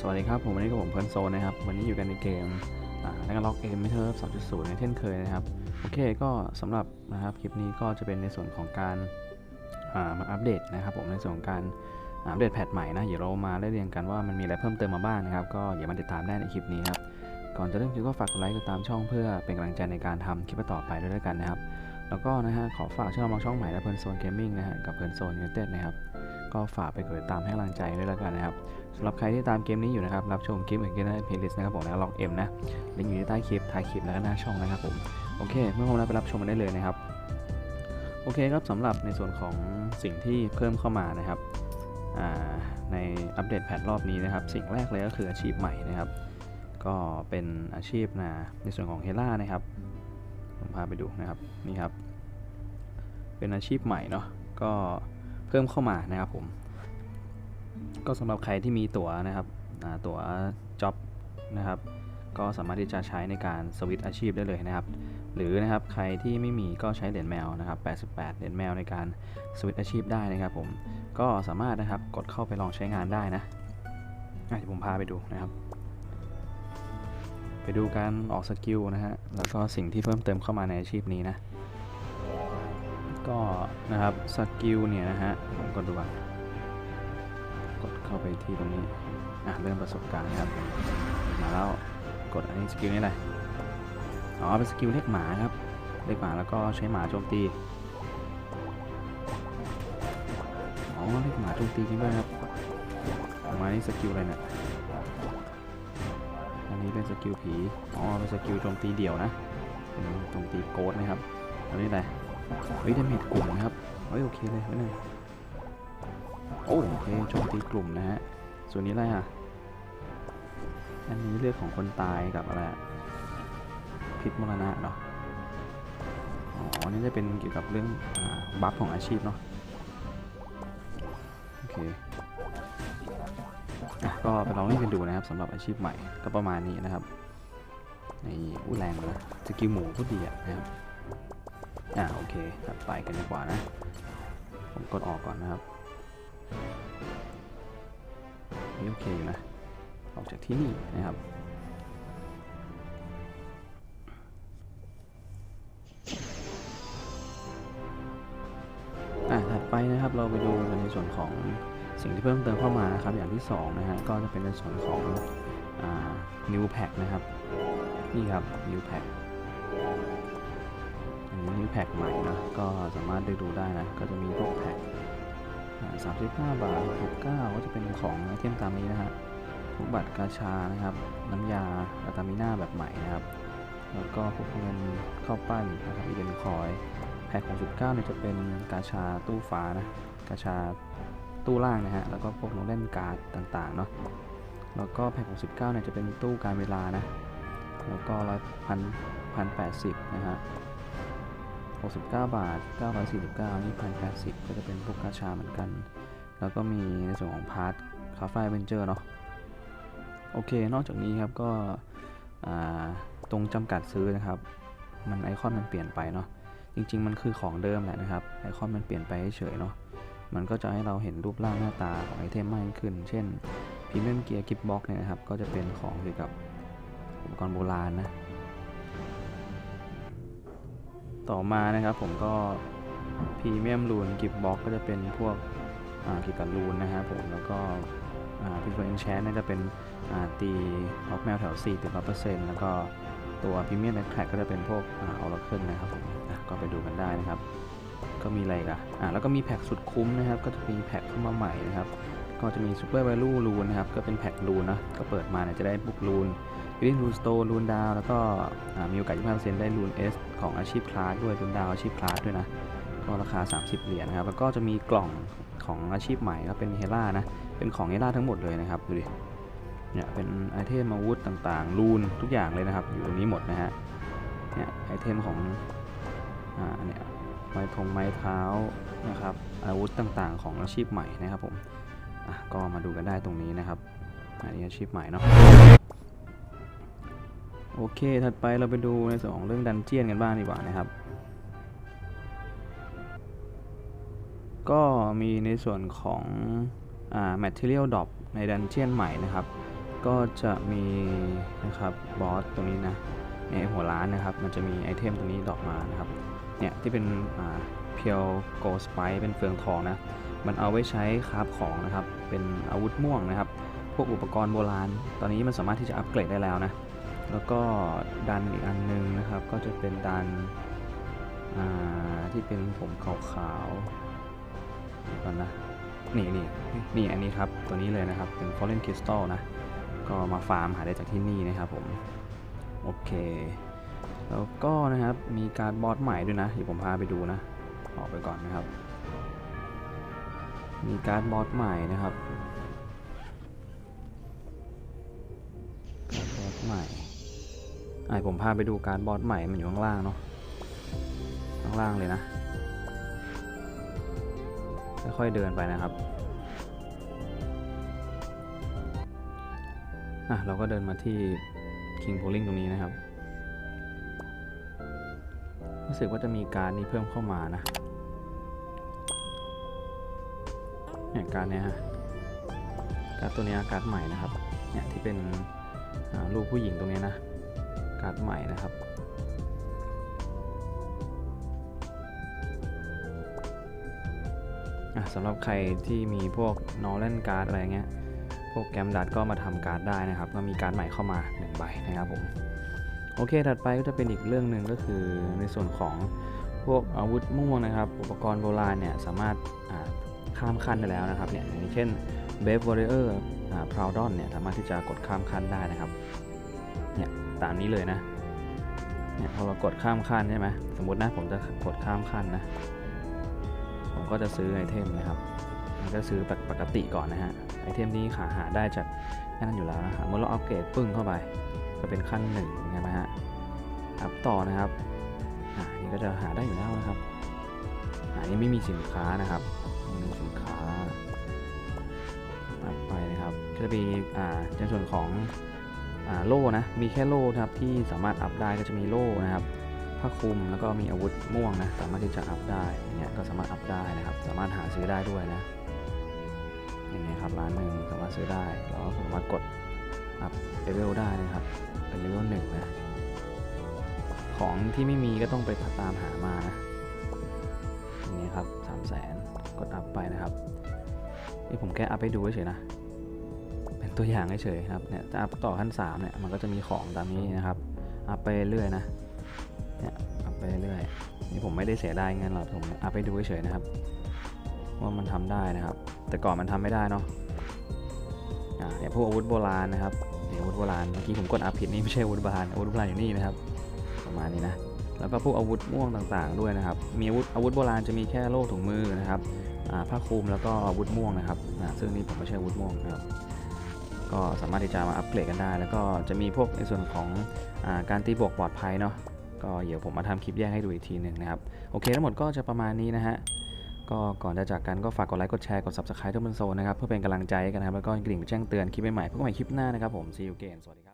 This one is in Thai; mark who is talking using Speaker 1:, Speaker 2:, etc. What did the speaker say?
Speaker 1: สวัสดีครับ ผมวันนี้กับผมเพิร์นโซนนะครับ วันนี้อยู่กันในเกมนักล็อกเอมเมเทอร์2.0ในเช่นเคยนะครับ โอเคก็สำหรับนะครับคลิปนี้ก็จะเป็นในส่วนของการอ่ามาอัปเดตนะครับผมในส่วนของการอัปเดตแพทใหม่นะเดี๋ยวเรามาได้เรียงกันว่ามันมีอะไรเพิ่มเติมมาบ้างนะครับ ก็อย่ามาติดตามได้ในคลิปนี้ครับ ก่อนจะเริ่มคลิปก็ฝากกดไลค์กดตามช่องเพื่อเป็นกำลังใจในการทำคลิปต่อไปด้วยกันนะครับ แล้วก็นะฮะขอฝากช่องมองช่องใหม่และเพิร์นโซนเกมมิ่งนะฮะกับเพิร์นโซนยูเต็ดนะครับ ก็ฝากไปกดติดตามให้กำลังใจด้วยแล้วกันนะครับสำหรับใครที่ตามเกมนี้อยู่นะครับ รับชมคลิปอื่นก็ได้เพลย์ลิสต์นะครับผมนะล็อกเอ็มนะลิงก์อยู่ที่ใต้คลิปท้ายคลิปแล้วก็หน้าช่องนะครับผมโอเค เมื่อพร้อมแล้วไปรับชมกันได้เลยนะครับโอเคครับสำหรับในส่วนของสิ่งที่เพิ่มเข้ามานะครับในอัปเดตแพทรอบนี้นะครับ สิ่งแรกเลยก็คืออาชีพใหม่นะครับ ก็เป็นอาชีพนะในส่วนของเฮล่านะครับผมพาไปดูนะครับนี่ครับ เป็นอาชีพใหม่เนาะก็ พิ่มเข้ามานะครับผม ก็สำหรับใครที่มีตั๋วนะครับตั๋วจ็อบนะครับก็สามารถที่จะใช้ในการสวิตช์อาชีพได้เลยนะครับ หรือนะครับใครที่ไม่มีก็ใช้เหรียญแมวนะครับ 88 เหรียญแมวในการสวิตช์อาชีพได้นะครับผม ก็สามารถนะครับกดเข้าไปลองใช้งานได้นะเดี๋ยวผมพาไปดูนะครับ ไปดูการออกสกิลนะฮะ แล้วก็สิ่งที่เพิ่มเติมเข้ามาในอาชีพนี้นะ ก็นะครับสกิลเนี่ยนะฮะผมกดดูก่อนกดเข้าไปที่ตรงนี้ อะ เริ่มประสบการณ์นะครับ มาแล้วกดอันนี้สกิลนี้อะไรอ๋อเป็นสกิลเรียกหมาครับเรียกหมาแล้วก็ใช้หมาโจมตีอ๋อเรียกหมาโจมตีจริงด้วยครับออกมานี่สกิลอะไรเนี่ยอันนี้เป็นสกิลผีอ๋อเป็นสกิลโจมตีเดี่ยวนะเป็นโจมตีโกดนะครับอันนี้อะไร เฮ้ยดาเมจกลุ่มนะครับเฮ้ยโอเคเลยไม่เลยโอ้โอเคโจมตีกลุ่มนะฮะ ส่วนนี้อะไรอะ อันนี้เลือดของคนตายกับอะไรพิษมรณะเนาะ อ๋อ นี่จะเป็นเกี่ยวกับเรื่องอบัฟของอาชีพเนาะ โอเคก็ไปลองเล่นกันดูนะครับสำหรับอาชีพใหม่ก็ประมาณนี้นะครับ ในอู้แรงเลยสกิลหมูก็ดีอะนะครับ อ่าโอเคถัดไปกันดีกว่านะ ผมกดออกก่อนนะครับนี่โอเคอยู่นะ ออกจากที่นี่นะครับอ่าถัดไปนะครับเราไปดูกันในส่วนของสิ่งที่เพิ่มเติมเข้ามานะครับอย่างที่สองนะฮะก็จะเป็นในส่วนของอ่า new pack นะครับ นี่ครับ new pack อันนี้นี่ แพ็กใหม่นะ ก็สามารถได้ดูได้นะ ก็จะมีพวกแพ็กสามสิบห้าบาทหกเก้าก็จะเป็นของไอเทมตามนี้นะฮะพวกบัตรกาชานะครับ น้ำยาอะตามิน่าแบบใหม่นะครับ แล้วก็พวกเงินเข้าปั้นนะครับอีเวนคอย แพ็กของ19เนี่ยจะเป็นกาชาตู้ฟ้านะกาชาตู้ล่างนะฮะ แล้วก็พวกน้องเล่นการ์ดต่างๆเนาะ แล้วก็แพ็กของ 19เนี่ยจะเป็นตู้การเวลานะ แล้วก็ร้อยพันพันแปดสิบนะฮะ 69 บาท 949นี่1,080ก็จะเป็นพวกกาชาเหมือนกัน แล้วก็มีในส่วนของพาร์ทคาเฟ่เวนเจอร์เนาะ โอเค นอกจากนี้ครับก็ตรงจำกัดซื้อนะครับ มันไอคอนมันเปลี่ยนไปเนาะ จริง ๆ มันคือของเดิมแหละนะครับ ไอคอนมันเปลี่ยนไปเฉยๆเนาะ มันก็จะให้เราเห็นรูปร่างหน้าตาของไอเทมมากขึ้น เช่นพรีเมียมเกียร์กิฟบ็อกเนี่ยนะครับ ก็จะเป็นของเกี่ยวกับอุปกรณ์โบราณนะ ต่อมานะครับผมก็พรีเมียมรูนกิฟบ็อกก็จะเป็นพวกเกี่ยวกับรูนนะครับผมแล้วก็พิฟเอนแชนเนี่ยจะเป็นตีออกแมวแถว4ติดร้อยเปอร์เซ็นต์แล้วก็ตัวพรีเมียมแอคแท็กก็จะเป็นพวกออร์เคิลนะครับผมก็ไปดูกันได้นะครับ ก็มีอะไรกันอ่าแล้วก็มีแพ็กสุดคุ้มนะครับ ก็จะมีแพ็กเข้ามาใหม่นะครับ ก็จะมีซูเปอร์ v วลูรูนนะครับ ก็เป็นแพ็กรูนนะ ก็เปิดมาเนี่ยจะได้บุกรูนยูนิรูนสโตรูนดาวแล้วก็อ่ามีโอกาส25%ได้รูน S ของอาชีพคลาสด้วยรูนดาวอาชีพคลาสด้วยนะ ก็ราคา 30 เหรียญนะครับ แล้วก็จะมีกล่องของอาชีพใหม่ก็เป็นเฮล่านะ เป็นของเฮล่าทั้งหมดเลยนะครับ ดูดิ เนี่ยเป็นไอเทมอาวุธต่างๆรูนทุกอย่างเลยนะครับ อยู่ตรงนี้หมดนะฮะ เนี่ยไอเทมของ อ่า เนี่ยไม้ทงไม้เท้านะครับ อาวุธต่างๆ ของอาชีพใหม่นะครับผม ก็มาดูกันได้ตรงนี้นะครับอันนี้อาชีพใหม่เนาะโอเค ถัดไปเราไปดูในส่วนของเรื่องดันเจียนกันบ้างดีกว่านะครับ ก็มีในส่วนของอ่า material drop ในดันเจียนใหม่นะครับ ก็จะมีนะครับบอสตรงนี้นะในหัวร้านนะครับ มันจะมีไอเทมตรงนี้ดอกมานะครับ เนี่ยที่เป็นเพียวโกสไปเป็นเฟืองทองนะ มันเอาไว้ใช้คราฟของนะครับ เป็นอาวุธม่วงนะครับ พวกอุปกรณ์โบราณ ตอนนี้มันสามารถที่จะอัปเกรดได้แล้วนะ แล้วก็ดันอีกอันนึงนะครับ ก็จะเป็นดันที่เป็นผมขาวๆก่อนนะ นี่นี่นี่อันนี้ครับ ตัวนี้เลยนะครับ เป็น Fallen Crystal นะ ก็มาฟาร์มหาได้จากที่นี่นะครับผม โอเค แล้วก็นะครับ มีการบอสใหม่ด้วยนะ เดี๋ยวผมพาไปดูนะ ออกไปก่อนนะครับ มีการดบอสใหม่นะครับการดบอสใหม่ไอผมพาไปดูการดบอสใหม่มันอยู่ข้างล่างเนาะข้างล่างเลยนะค่อยๆเดินไปนะครับอะเราก็เดินมาที่ King Pulling ตรงนี้นะครับ รู้สึกว่าจะมีการดนี้เพิ่มเข้ามานะ เนี่ยการเนี้ยฮะการตัวนี้การดใหม่นะครับเนี่ยที่เป็นรูปผู้หญิงตรงนี้นะการดใหม่นะครับอะสำหรับใครที่มีพวกนอเล่นการ์ดอะไรเงี้ยพวกแกมดัดก็มาทำการ์ดได้นะครับ ก็มีการ์ดใหม่เข้ามา1ใบนะครับผมโอเค ถัดไปก็จะเป็นอีกเรื่องหนึ่งก็คือในส่วนของพวกอาวุธม่วงนะครับ อุปกรณ์โบราณเนี่ยสามารถ ข้ามขั้นได้แล้วนะครับเนี่ยอย่างเช่น b a v e Warrior อ่า Proudon เนี่ยสามารถที่จะกดข้ามขั้นได้นะครับเนี่ยตามนี้เลยนะเนี่ยพอเรากดข้ามขั้นใช่ไหมสมมตินะผมจะกดข้ามขั้นนะ ผมก็จะซื้อไอเทมนะครับมันก็ซื้อปกติก่อนนะฮะไอเทมนี้ขาหาได้จากนั่นอยู่แล้วนะครับเมื่อเราอัปเกรดปึ้งเข้าไป ก็เป็นขั้นหนึ่งใช่ไหมฮะอัพต่อนะครับอ่านี่ก็จะหาได้อยู่แล้วนะครับอ่านี่ไม่มีสินค้านะครับ จะมีในส่วนของอโล่นะ มีแค่โล่นะครับที่สามารถอัพได้ก็จะมีโล่นะครับผ้าคลุมแล้วก็มีอาวุธม่วงนะสามารถที่จะอัพได้เงี้ยก็สามารถอัพได้นะครับ สามารถหาซื้อได้ด้วยนะอย่างเงี้ยครับร้านหนึ่งสามารถซื้อได้แล้วก็สามารถกดอัพเลเวลได้นะครับ เป็นเลเวลหนึ่งนะของที่ไม่มีก็ต้องไปตามหามานะอย่างนี้ครับสามแสนกดอัพไปนะครับนี่ผมแค่อัพให้ดูเฉยๆนะ ตัวอย่างเฉยๆครับเนี่ยจะอัพต่อขั้นสามเนี่ยมันก็จะมีของตามนี้นะครับอัพไปเรื่อยนะเนี่ยอัพไปเรื่อยนี่ผมไม่ได้เสียดายเงินหรอกผมอัพให้ดูเฉยๆนะครับว่ามันทำได้นะครับ แต่ก่อนมันทำไม่ได้เนาะอ่าเนี่ยพวกอาวุธโบราณนะครับเนี่ยอาวุธโบราณเมื่อกี้ผมกดอัพผิดนี่ไม่ใช่อาวุธโบราณอาวุธโบราณอยู่นี่นะครับ ประมาณนี้นะแล้วก็พวกอาวุธม่วงต่างๆด้วยนะครับ มีอาวุธอาวุธโบราณจะมีแค่โล่ถุงมือนะครับอ่าผ้าคลุมแล้วก็อาวุธม่วงนะครับอ่าซึ่งนี่ผมไม่ใช่อาวุธม่วงนะครับ ก็สามารถที่จะมาอัปเกรดกันได้ แล้วก็จะมีพวกในส่วนของอการตีบวกปลอดภัยเนาะก็เดี๋ยวผมมาทำคลิปแยกให้ดูอีกทีหนึ่งนะครับ โอเคทั้งหมดก็จะประมาณนี้นะฮะก็ก่อนจะจากกันก็ฝากกดไลค์กดแชร์กด subscribe ทุกบนโซนนะครับ เพื่อเป็นกำลังใจให้กันนะครับ แล้วก็กริ่งแจ้งเตือนคลิปใหม่ๆพบกันใหม่คลิปหน้านะครับผม see you again สวัสดีครับ